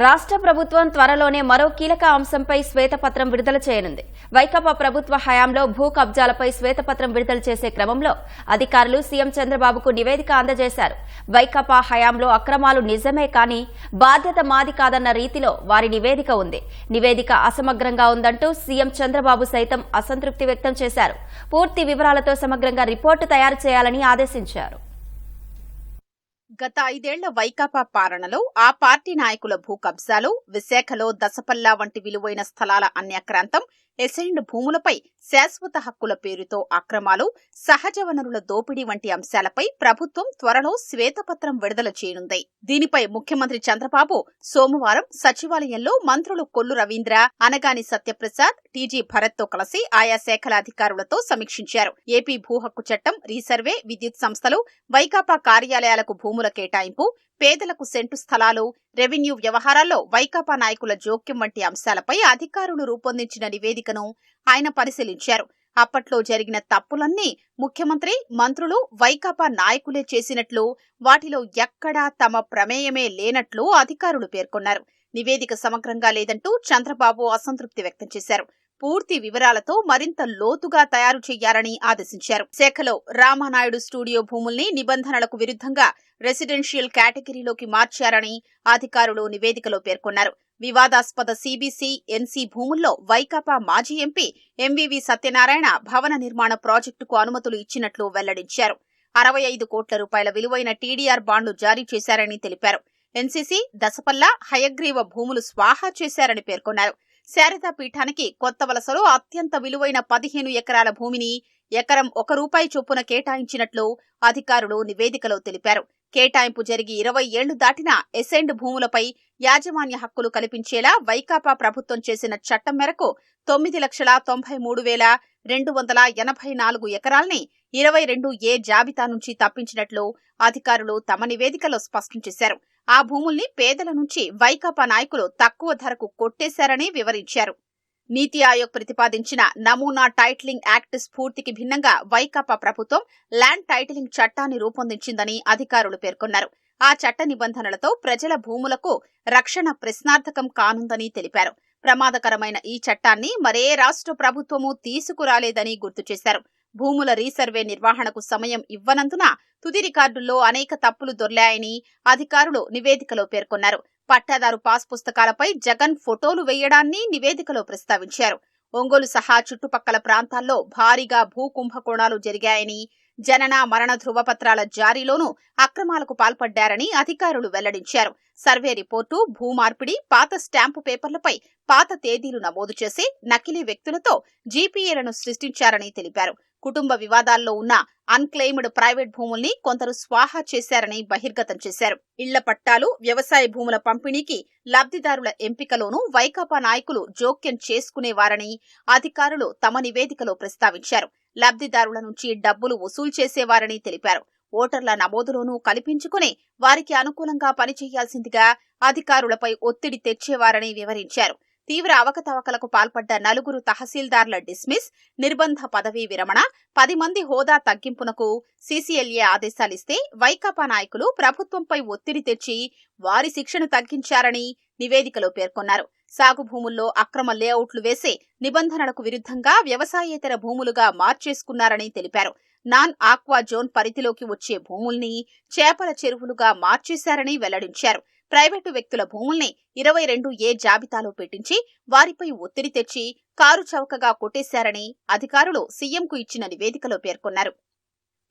రాష్ట్ర ప్రభుత్వం త్వరలోనే మరో కీలక అంశంపై శ్వేతపత్రం విడుదల చేయనుంది. వైకాపా ప్రభుత్వ హయాంలో భూ కబ్జాలపై శ్వేతపత్రం విడుదల చేసే క్రమంలో అధికారులు సీఎం చంద్రబాబుకు నివేదిక అందజేశారు. వైకాపా హయాంలో అక్రమాలు నిజమే కానీ బాధ్యత మాది కాదన్న రీతిలో వారి నివేదిక ఉంది. నివేదిక అసమగ్రంగా ఉందంటూ సీఎం చంద్రబాబు సైతం అసంతృప్తి వ్యక్తం చేశారు. పూర్తి వివరాలతో సమగ్రంగా రిపోర్టు తయారు చేయాలని ఆదేశించారు. గత ఐదేళ్ళ వైకాపా పాలనలో ఆ పార్టీ నాయకుల భూ కబ్జాలు విశాఖలో దశపల్లా వంటి విలువైన స్థలాల అన్యాక్రాంతం ఎసైన్డ్ భూములపై శాశ్వత హక్కుల పేరుతో అక్రమాలు సహజ వనరుల దోపిడీ వంటి అంశాలపై ప్రభుత్వం త్వరలో శ్వేతపత్రం విడుదల చేయనుంది. దీనిపై ముఖ్యమంత్రి చంద్రబాబు సోమవారం సచివాలయంలో మంత్రులు కొల్లు రవీంద్ర అనగాని సత్యప్రసాద్ టీజీ భరత్తో కలిసి ఆయా శాఖల అధికారులతో సమీక్షించారు. ఏపీ భూ హక్కు చట్టం రీసర్వే విద్యుత్ సంస్థలు వైకాపా కార్యాలయాలకు భూముల కేటాయింపు పేదలకు సెంటు స్థలాలు రెవెన్యూ వ్యవహారాల్లో వైకాపా నాయకుల జోక్యం వంటి అంశాలపై అధికారులు రూపొందించిన నివేదికను ఆయన పరిశీలించారు. అప్పట్లో జరిగిన తప్పులన్నీ ముఖ్యమంత్రి మంత్రులు వైకాపా నాయకులే చేసినట్లు వాటిలో ఎక్కడా తమ ప్రమేయమే లేనట్లు అధికారులు పేర్కొన్నారు. నివేదిక సమగ్రంగా లేదంటూ చంద్రబాబు అసంతృప్తి వ్యక్తం చేశారు. పూర్తి వివరాలతో మరింత లోతుగా తయారు చేయాలని ఆదేశించారు. శాఖలో రామానాయుడు స్టూడియో భూముల్ని నిబంధనలకు విరుద్ధంగా రెసిడెన్షియల్ కేటగిరీలోకి మార్చారని అధికారులు నివేదికలో పేర్కొన్నారు. వివాదాస్పద సిబిసి ఎన్సీ భూముల్లో వైకాపా మాజీ ఎంపీ ఎంవివి సత్యనారాయణ భవన నిర్మాణ ప్రాజెక్టుకు అనుమతులు ఇచ్చినట్లు వెల్లడించారు. అరవై ఐదు కోట్ల రూపాయల విలువైన టీడీఆర్ బాండ్లు జారీ చేశారని తెలిపారు. ఎన్సీసీ దశపల్ల హయగ్రీవ భూములు స్వాహా చేశారని పేర్కొన్నారు. శారదా పీఠానికి కొత్త వలసలో అత్యంత విలువైన పదిహేను ఎకరాల భూమిని ఎకరం ఒక రూపాయి చొప్పున కేటాయించినట్లు అధికారులు నివేదికలో తెలిపారు. కేటాయింపు జరిగి ఇరవై ఏళ్ళు దాటిన ఎసెండ్ భూములపై యాజమాన్య హక్కులు కల్పించేలా వైకాపా ప్రభుత్వం చేసిన చట్టం మేరకు తొమ్మిది లక్షల తొంభై మూడు వేల రెండు వందల ఎనభై నాలుగు ఎకరాల్ని ఇరవై రెండు ఏ జాబితా నుంచి తప్పించినట్లు అధికారులు తమ నివేదికలో స్పష్టం చేశారు. ఆ భూముల్ని పేదల నుంచి వైకాపా నాయకులు తక్కువ ధరకు కొట్టేశారని వివరించారు. నీతి ఆయోగ్ ప్రతిపాదించిన నమూనా టైటిలింగ్ యాక్ట్ స్ఫూర్తికి భిన్నంగా వైకాపా ప్రభుత్వం ల్యాండ్ టైటిలింగ్ చట్టాన్ని రూపొందించిందని అధికారులు పేర్కొన్నారు. ఆ చట్ట నిబంధనలతో ప్రజల భూములకు రక్షణ ప్రశ్నార్థకం కానుందని తెలిపారు. ప్రమాదకరమైన ఈ చట్టాన్ని మరే రాష్ట్ర ప్రభుత్వమూ తీసుకురాలేదని గుర్తు చేశారు. భూముల రీసర్వే నిర్వహణకు సమయం ఇవ్వనందున తుది రికార్డుల్లో అనేక తప్పులు దొర్లాయని అధికారులు నివేదికలో పేర్కొన్నారు. పట్టాదారు పాస్ పుస్తకాలపై జగన్ ఫోటోలు వేయడాన్ని నివేదికలో ప్రస్తావించారు. ఒంగోలు సహా చుట్టుపక్కల ప్రాంతాల్లో భారీగా భూ కుంభకోణాలు జరిగాయని జనన మరణ ధృవపత్రాల జారీలోనూ అక్రమాలకు పాల్పడ్డారని అధికారులు వెల్లడించారు. సర్వే రిపోర్టు భూ మార్పిడి పాత స్టాంపు పేపర్లపై పాత తేదీలు నమోదు చేసి నకిలీ వ్యక్తులతో జీపీఏలను సృష్టించారని తెలిపారు. కుటుంబ వివాదాల్లో ఉన్న అన్క్లెయిమ్డ్ ప్రైవేట్ భూముల్ని కొందరు స్వాహా చేశారని బహిర్గతం చేశారు. ఇళ్ళ పట్టాలు వ్యవసాయ భూముల పంపిణీకి లబ్ధిదారుల ఎంపికలోనూ వైకాపా నాయకులు జోక్యం చేసుకునేవారని అధికారులు తమ నివేదికలో ప్రస్తావించారు. లబ్ధిదారుల నుంచి డబ్బులు వసూలు చేసేవారని తెలిపారు. ఓటర్ల నమోదులోనూ కల్పించుకుని వారికి అనుకూలంగా పనిచేయాల్సిందిగా అధికారులపై ఒత్తిడి తెచ్చేవారని వివరించారు. తీవ్ర అవకతవకలకు పాల్పడ్డ నలుగురు తహసీల్దార్ల డిస్మిస్ నిర్బంధ పదవీ విరమణ పది మంది హోదా తగ్గింపునకు సీసీఎల్ఏ ఆదేశాలిస్తే వైకాపా నాయకులు ప్రభుత్వంపై ఒత్తిడి తెచ్చి వారి శిక్షను తగ్గించారని నివేదికలో పేర్కొన్నారు. సాగు భూముల్లో అక్రమ లేఅవుట్లు వేసే నిబంధనలకు విరుద్ధంగా వ్యవసాయేతర భూములుగా మార్చేసుకున్నారని తెలిపారు. నాన్ ఆక్వా జోన్ పరిధిలోకి వచ్చే భూముల్ని చేపల చెరువులుగా మార్చేశారని వెల్లడించారు. ప్రైవేటు వ్యక్తుల భూముల్ని ఇరవై రెండు ఏ జాబితాలో పెట్టించి వారిపై ఒత్తిడి తెచ్చి కారు చౌకగా కొట్టేశారని అధికారులు సీఎంకు ఇచ్చిన నివేదికలో పేర్కొన్నారు.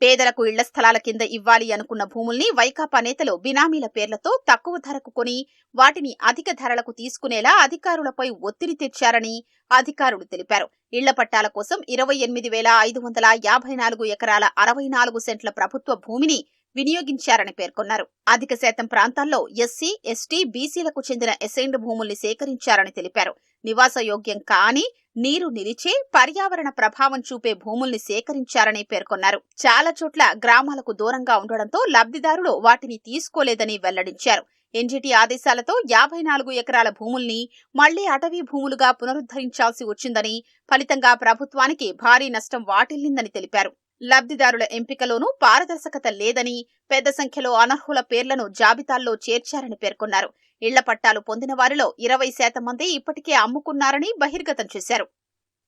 పేదలకు ఇళ్ళ స్థలాల కింద ఇవ్వాలి అనుకున్న భూముల్ని వైకాపా నేతలు బినామీల పేర్లతో తక్కువ ధరకు కొని వాటిని అధిక ధరలకు తీసుకునేలా అధికారులపై ఒత్తిడి తెచ్చారని అధికారులు తెలిపారు. ఇళ్ళ పట్టాల కోసం ఇరవై ఎనిమిది వేల ఐదు వందల యాభై నాలుగు ఎకరాల అరవై నాలుగు సెంట్ల ప్రభుత్వ భూమిని వినియోగించారని పేర్కొన్నారు. అధిక శాతం ప్రాంతాల్లో ఎస్సీ ఎస్టీ బీసీలకు చెందిన ఎసైన్డ్ భూముల్ని సేకరించారని తెలిపారు. నివాసయోగ్యం కాని నీరు నిలిచే పర్యావరణ ప్రభావం చూపే భూముల్ని సేకరించారని పేర్కొన్నారు. చాలా చోట్ల గ్రామాలకు దూరంగా ఉండడంతో లబ్దిదారులు వాటిని తీసుకోలేదని వెల్లడించారు. ఎన్జీటీ ఆదేశాలతో యాభై నాలుగు ఎకరాల భూముల్ని మళ్ళీ అటవీ భూములుగా పునరుద్ధరించాల్సి వచ్చిందని ఫలితంగా ప్రభుత్వానికి భారీ నష్టం వాటిల్లిందని తెలిపారు. లబ్ధిదారుల ఎంపికలోనూ పారదర్శకత లేదని పెద్ద సంఖ్యలో అనర్హుల పేర్లను జాబితాల్లో చేర్చారని పేర్కొన్నారు. ఇళ్ళ పట్టాలు పొందిన వారిలో ఇరవై శాతం మంది ఇప్పటికే అమ్ముకున్నారని బహిర్గతం చేశారు.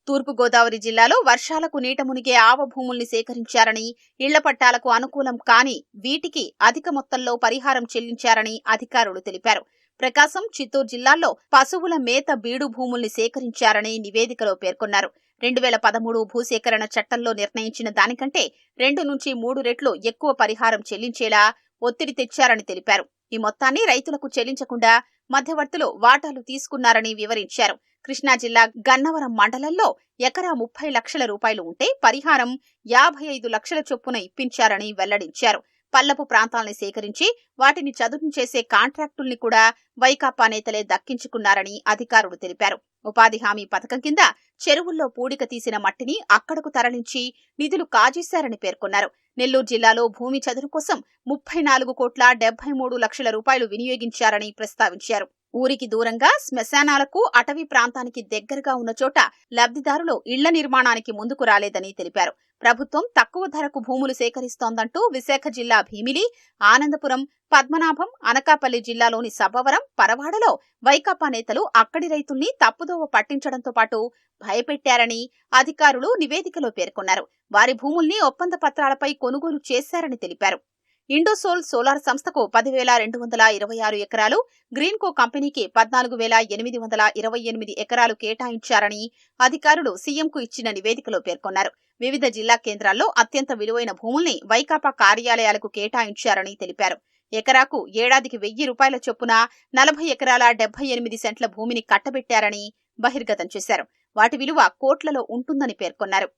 తూర్పుగోదావరి జిల్లాలో వర్షాలకు నీట మునిగే ఆవ భూముల్ని సేకరించారని ఇళ్ళ పట్టాలకు అనుకూలం కాని వీటికి అధిక మొత్తంలో పరిహారం చెల్లించారని అధికారులు తెలిపారు. ప్రకాశం చిత్తూరు జిల్లాల్లో పశువుల మేత బీడు భూముల్ని సేకరించారని నివేదికలో పేర్కొన్నారు. రెండు వేల పదమూడు భూసేకరణ చట్టంలో నిర్ణయించిన దానికంటే రెండు నుంచి మూడు రెట్లు ఎక్కువ పరిహారం చెల్లించేలా ఒత్తిడి తెచ్చారని తెలిపారు. ఈ మొత్తాన్ని రైతులకు చెల్లించకుండా మధ్యవర్తులు వాటాలు తీసుకున్నారని వివరించారు. కృష్ణా జిల్లా గన్నవరం మండలంలో ఎకరా ముప్పై లక్షల రూపాయలు ఉంటే పరిహారం యాభై ఐదు లక్షల చొప్పున ఇప్పించారని వెల్లడించారు. పల్లపు ప్రాంతాల్ని సేకరించి వాటిని చదును చేసే కాంట్రాక్టుల్ని కూడా వైకాపా నేతలే దక్కించుకున్నారని అధికారులు తెలిపారు. ఉపాధి హామీ పథకం కింద చెరువుల్లో పూడిక తీసిన మట్టిని అక్కడకు తరలించి నిధులు కాజేశారని పేర్కొన్నారు. నెల్లూరు జిల్లాలో భూమి చదును కోసం ముప్పై నాలుగు కోట్ల డెబ్బై మూడు లక్షల రూపాయలు వినియోగించారని ప్రస్తావించారు. ఊరికి దూరంగా శ్మశానాలకు అటవీ ప్రాంతానికి దగ్గరగా ఉన్న చోట లబ్ధిదారులు ఇళ్ళ నిర్మాణానికి ముందుకు రాలేదని తెలిపారు. ప్రభుత్వం తక్కువ ధరకు భూములు సేకరిస్తోందంటూ విశాఖ జిల్లా భీమిలి ఆనందపురం పద్మనాభం అనకాపల్లి జిల్లాలోని సబ్బవరం పరవాడలో వైకాపా నేతలు అక్కడి రైతుల్ని తప్పుదోవ పట్టించడంతో పాటు భయపెట్టారని అధికారులు నివేదికలో పేర్కొన్నారు. వారి భూముల్ని ఒప్పంద పత్రాలపై కొనుగోలు చేశారని తెలిపారు. ఇండోసోల్ సోలార్ సంస్థకు పదివేల రెండు వందల ఇరవై ఆరు ఎకరాలు గ్రీన్కో కంపెనీకి పద్నాలుగు వేల ఎనిమిది వందల ఇరవై ఎనిమిది ఎకరాలు కేటాయించారని అధికారులు సీఎంకు ఇచ్చిన నివేదికలో పేర్కొన్నారు. వివిధ జిల్లా కేంద్రాల్లో అత్యంత విలువైన భూముల్ని వైకాపా కార్యాలయాలకు కేటాయించారని తెలిపారు. ఎకరాకు ఏడాదికి వెయ్యి రూపాయల చొప్పున నలభై ఎకరాల డెబ్బై ఎనిమిది సెంట్ల భూమిని కట్టబెట్టారని బహిర్గతం చేశారు. వాటి విలువ కోట్లలో ఉంటుందని పేర్కొన్నారు.